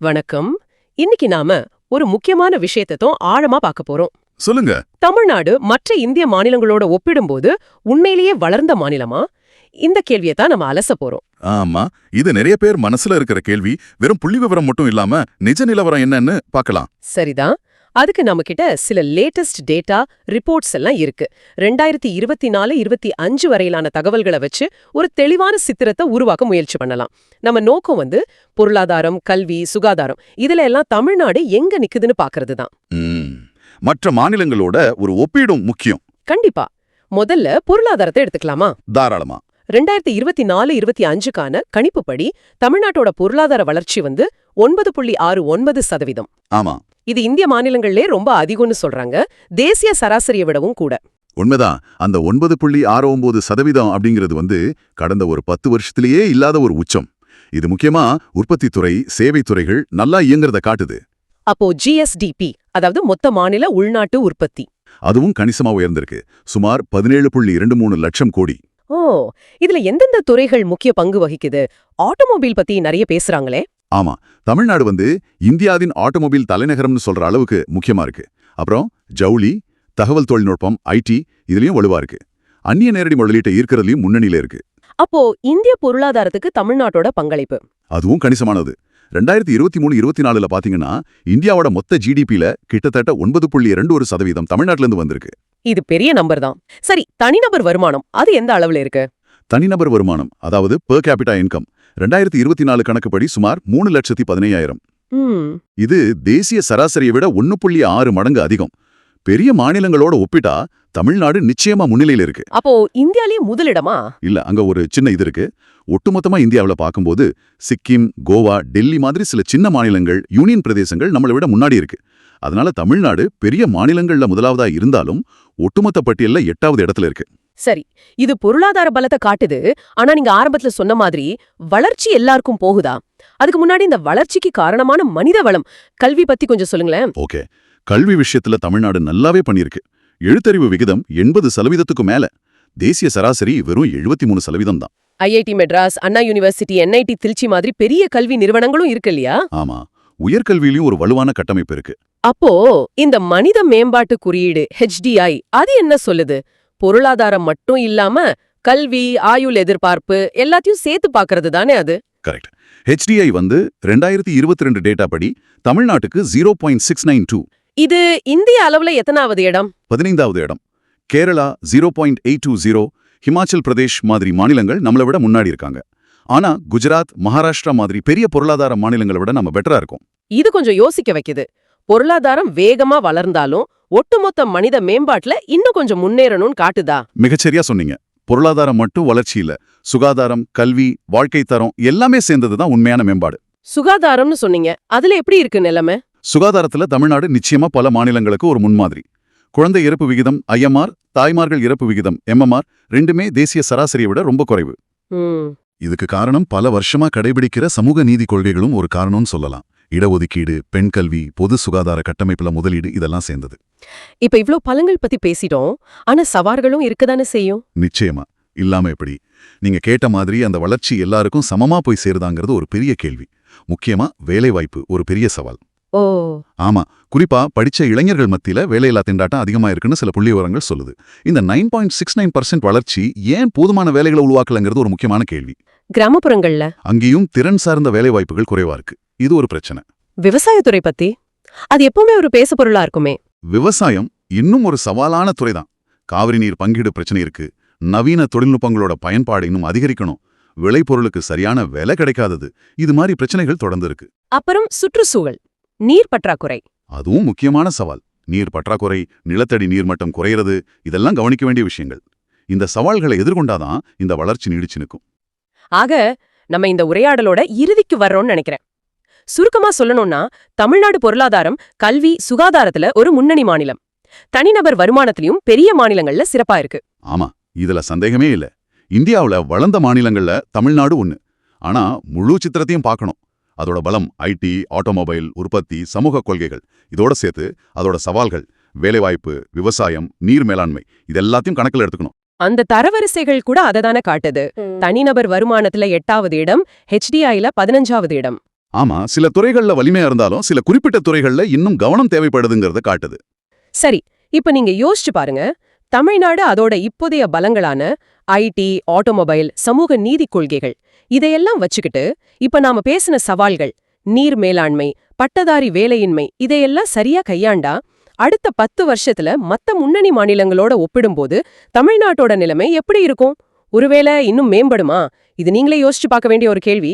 வணக்கம். இன்னைக்கு நாம ஒரு முக்கியமான விஷயத்தைத்தான் ஆழமா பார்க்க போறோம். சொல்லுங்க. தமிழ்நாடு மற்ற இந்திய மாநிலங்களோட ஒப்பிடும்போது உண்மையிலேயே வளர்ந்த மாநிலமா? இந்த கேள்வியை தான் நம்ம அலச போறோம். ஆமா இது நிறைய பேர் மனசுல இருக்கிற கேள்வி வெறும் புள்ளி விவரம் மட்டும் இல்லாம நிஜ நிலவரம் என்னன்னு பார்க்கலாம். சரிதான். அதுக்கு நம்ம கிட்ட சில லேட்டஸ்ட் டேட்டா ரிப்போர்ட்ஸ் எல்லாம் இருக்கு. ரெண்டாயிரத்தி இருபத்தி நாலு இருபத்தி அஞ்சு வரையிலான தகவல்களை வச்சு ஒரு தெளிவான சித்திரத்தை உருவாக்க முயற்சி பண்ணலாம். நம்ம நோக்கம் வந்து பொருளாதாரம் கல்வி சுகாதாரம். இதுல எல்லாம் தமிழ்நாடு எங்க நிக்குதுன்னு பாக்குறது தான். மற்ற மாநிலங்களோட ஒரு ஒப்பீடும் முக்கியம். கண்டிப்பா. முதல்ல பொருளாதாரத்தை எடுத்துக்கலாமா? தாராளமா. ரெண்டாயிரத்தி இருபத்தி நாலு இருபத்தி அஞ்சுக்கான கணிப்புப்படி தமிழ்நாட்டோட பொருளாதார வளர்ச்சி வந்து ஒன்பது புள்ளி ஆறு ஒன்பது சதவீதம். ஆமா. இது இந்திய மாநிலங்கள்லே ரொம்ப அதிகம்னு சொல்றாங்க. தேசிய சராசரியை விடவும் கூட. உண்மைதான். அந்த ஒன்பது புள்ளி ஆறு ஒன்பது சதவீதம் அப்படிங்கிறது வந்து கடந்த ஒரு பத்து வருஷத்திலேயே இல்லாத ஒரு உச்சம். இது முக்கியமா உற்பத்தித் துறை சேவைத் துறைகள் நல்லா இயங்குறத காட்டுது. அப்போ ஜிஎஸ்டிபி அதாவது மொத்த மாநில உள்நாட்டு உற்பத்தி. அதுவும் கணிசமா உயர்ந்திருக்கு. சுமார் பதினேழு புள்ளி இரண்டு மூணு லட்சம் கோடி. ஓ இதுல எந்தெந்த துறைகள் முக்கிய பங்கு வகிக்குது? ஆட்டோமொபைல் பத்தி நிறைய பேசுறாங்களே. ஆமா தமிழ்நாடு வந்து இந்தியாவின் ஆட்டோமொபைல் தலைநகரம்னு சொல்ற அளவுக்கு முக்கியமா இருக்கு. அப்புறம் ஜவுளி தகவல் தொழில்நுட்பம் ஐடி இதுலயும் வலுவா இருக்கு. அந்நிய நேரடி முதலீட்டை ஈர்க்கறதுலயும் முன்னணியில இருக்கு. அப்போ இந்திய பொருளாதாரத்துக்கு தமிழ்நாட்டோட பங்களிப்பு? அதுவும் கணிசமானது. ரெண்டாயிரத்தி இருபத்தி மூணு இருபத்தி நாலுல பாத்தீங்கன்னா இந்தியாவோட மொத்த ஜிடிபில கிட்டத்தட்ட ஒன்பது புள்ளி இரண்டு ஒரு சதவீதம் தமிழ்நாட்டுல இருந்து வந்திருக்கு. இது பெரிய நம்பர் தான். சரி தனிநபர் வருமானம் அது எந்த அளவுல இருக்கு? தனிநபர் வருமானம் அதாவது per capita இன்கம் ரெண்டாயிரத்தி இருபத்தி நாலு கணக்குப்படி சுமார் மூணு லட்சத்தி பதினையாயிரம். இது தேசிய சராசரியை விட ஒன்னு புள்ளி ஆறு மடங்கு அதிகம். பெரிய மாநிலங்களோட ஒப்பிட்டா தமிழ்நாடு நிச்சயமா முன்னிலையில இருக்கு. அப்போ இந்தியாலயே முதலிடமா? இல்ல அங்க ஒரு சின்ன இது இருக்கு. ஒட்டுமொத்தமா இந்தியாவுல பார்க்கும்போது சிக்கிம் கோவா டெல்லி மாதிரி சில சின்ன மாநிலங்கள் யூனியன் பிரதேசங்கள் நம்மளை விட முன்னாடி இருக்கு. அதனால தமிழ்நாடு பெரிய மாநிலங்கள்ல முதலாவதா இருந்தாலும் ஒட்டுமொத்த பட்டியல்ல எட்டாவது இடத்துல இருக்கு. சரி இது பொருளாதார பலத்தை காட்டுது. ஆனா நீங்க ஆரம்பத்துல சொன்ன மாதிரி வளர்ச்சி எல்லாருக்கும் போகுதா? அதுக்கு முன்னாடி இந்த வளர்ச்சிக்கு காரணமான மனித வளம். கல்வி பத்தி கொஞ்சம் சொல்லுங்களேன். ஓகே. கல்வி விஷயத்துல தமிழ்நாடு நல்லாவே பண்ணியிருக்கு. எழுத்தறிவு விகிதம் எண்பது சதவீதத்துக்கு மேல. தேசிய சராசரி வெறும் எழுபத்தி மூணு சதவீதம் தான். IIT Madras Anna university NIT Trichy மாதிரி பெரிய கல்வி நிறுவனங்களும் இருக்கு இல்லையா? ஆமா. உயர்கல்வியிலயும் ஒரு வலுவான கட்டமைப்பு இருக்கு. அப்போ இந்த மனித மேம்பாட்டு குறியீடு HDI அது என்ன சொல்லுது? பொருளாதாரம் மட்டும் இல்லாம கல்வி ஆயுள் எதிர்பார்ப்பு எல்லாத்தையும் சேர்த்து பார்க்கறது தானே அது? கரெக்ட் ஹெச்டிஐ வந்து ரெண்டாயிரத்தி இருபத்தி ரெண்டு டேட்டா படி தமிழ்நாட்டுக்கு zero point six nine two இது இந்திய அளவுல எத்தனாவது இடம்? பதினைந்தாவது இடம். Kerala zero point eight two zero Himachal Pradesh மாதிரி மாநிலங்கள் நம்மளை விட முன்னாடி இருக்காங்க. ஆனா குஜராத் மகாராஷ்டிரா மாதிரி பெரிய பொருளாதார மாநிலங்களை விட நம்ம பெட்டரா இருக்கோம். இது கொஞ்சம் யோசிக்க வைக்குது. பொருளாதாரம் வேகமா வளர்ந்தாலும் ஒட்டுமொத்த மனித மேம்பாட்டுல இன்னும் கொஞ்சம் முன்னேறணும்னு காட்டுதா? மிகச்சரியா சொன்னீங்க. பொருளாதாரம் மட்டும் வளர்ச்சி இல்ல. சுகாதாரம் கல்வி வாழ்க்கை தரம் எல்லாமே சேர்ந்ததுதான் உண்மையான மேம்பாடு. சுகாதாரம்னு சொன்னீங்க. அதுல எப்படி இருக்கு நிலைமை? சுகாதாரத்துல தமிழ்நாடு நிச்சயமா பல மாநிலங்களுக்கு ஒரு முன்மாதிரி. குழந்தை இறப்பு விகிதம் ஐஎம்ஆர் தாய்மார்கள் இறப்பு விகிதம் எம்எம்ஆர் ரெண்டுமே தேசிய சராசரியை விட ரொம்ப குறைவு. இதுக்கு காரணம் பல வருஷமா கடைபிடிக்கிற சமூக நீதி கொள்கைகளும் ஒரு காரணம்னு சொல்லலாம். இடஒதுக்கீடு பெண் கல்வி பொது சுகாதார கட்டமைப்புல முதலீடு இதெல்லாம் சேர்ந்தது. இப்ப இவ்ளோ பலங்கள் பத்தி பேசிட்டோம். ஆனா சவால்களும் இருக்கதானே செய்யும்? நிச்சயமா. இல்லாம எப்படி? நீங்க கேட்ட மாதிரி அந்த வளர்ச்சி எல்லாருக்கும் சமமா போய் சேருதாங்கிறது ஒரு பெரிய கேள்வி. முக்கியமா வேலைவாய்ப்பு ஒரு பெரிய சவால். ஓ. ஆமா. குறிப்பா படிச்ச இளைஞர்கள் மத்தியில வேலையில்லா திண்டாட்டம் அதிகமா இருக்குன்னு சில புள்ளி விவரங்கள் சொல்லுது. இந்த nine point six nine percent வளர்ச்சி ஏன் போதுமான வேலைகளை உருவாக்கலங்கிறது ஒரு முக்கியமான கேள்வி. கிராமப்புறங்கள்ல? அங்கேயும் திறன் சார்ந்த வேலைவாய்ப்புகள் குறைவா இருக்கு. இது ஒரு பிரச்சனை. விவசாயத்துறை பத்தி? அது எப்பவுமே ஒரு பேச பொருளா இருக்குமே. விவசாயம் இன்னும் ஒரு சவாலான துறைதான். காவிரி நீர் பங்கீடு பிரச்சனை இருக்கு. நவீன தொழில்நுட்பங்களோட பயன்பாடு இன்னும் அதிகரிக்கணும். விளைபொருளுக்கு சரியான விலை கிடைக்காதது. இது மாதிரி பிரச்சனைகள் தொடர்ந்து இருக்கு அப்புறம் சுற்றுச்சூழல் நீர் பற்றாக்குறை. அதுவும் முக்கியமான சவால். நீர் பற்றாக்குறை நிலத்தடி நீர்மட்டம் குறையிறது இதெல்லாம் கவனிக்க வேண்டிய விஷயங்கள். இந்த சவால்களை எதிர்கொண்டாதான் இந்த வளர்ச்சி நீடிச்சு நிற்கும். ஆக நம்ம இந்த உரையாடலோட இறுதிக்கு வர்றோம்னு நினைக்கிறேன். சுருக்கமா சொல்லணும்னா தமிழ்நாடு பொருளாதாரம் கல்வி சுகாதாரத்துல ஒரு முன்னணி மாநிலம். தனிநபர் வருமானத்திலயும் பெரிய மாநிலங்கள்ல சிறப்பா இருக்கு. ஆமா இதுல சந்தேகமே இல்ல. இந்தியாவுல வளர்ந்த மாநிலங்கள்ல தமிழ்நாடு ஒண்ணு. ஆனா முழு சித்திரத்தையும் பார்க்கணும். அதோட பலம் ஐடி ஆட்டோமொபைல் உற்பத்தி சமூக கொள்கைகள் இதோட சேர்த்து அதோட சவால்கள் வேலைவாய்ப்பு விவசாயம் நீர் மேலாண்மை இதெல்லாத்தையும் கணக்கில் எடுத்துக்கணும். அந்த தரவரிசைகள் கூட அதை தானே காட்டுது தனிநபர் வருமானத்துல எட்டாவது இடம் ஹெச்டிஐல பதினஞ்சாவது இடம். ஆமா சில துறைகள்ல வலிமையா இருந்தாலும் சில குறிப்பிட்ட துறைகள்ல இன்னும் கவனம் தேவைப்படுதுங்கிறத காட்டுது. சரி இப்ப நீங்க யோசிச்சு பாருங்க. தமிழ்நாடு அதோட இப்போதைய பலங்களான ஐடி ஆட்டோமொபைல் சமூக நீதி கொள்கைகள் இதையெல்லாம் வச்சுக்கிட்டு இப்ப நாம பேசின சவால்கள் நீர் மேலாண்மை பட்டதாரி வேலையின்மை இதையெல்லாம் சரியா கையாண்டா அடுத்த பத்து வருஷத்துல மத்த முன்னணி மாநிலங்களோட ஒப்பிடும்போது தமிழ்நாட்டோட நிலைமை எப்படி இருக்கும்? ஒருவேளை இன்னும் மேம்படுமா? இது நீங்களே யோசிச்சு பார்க்க வேண்டிய ஒரு கேள்வி.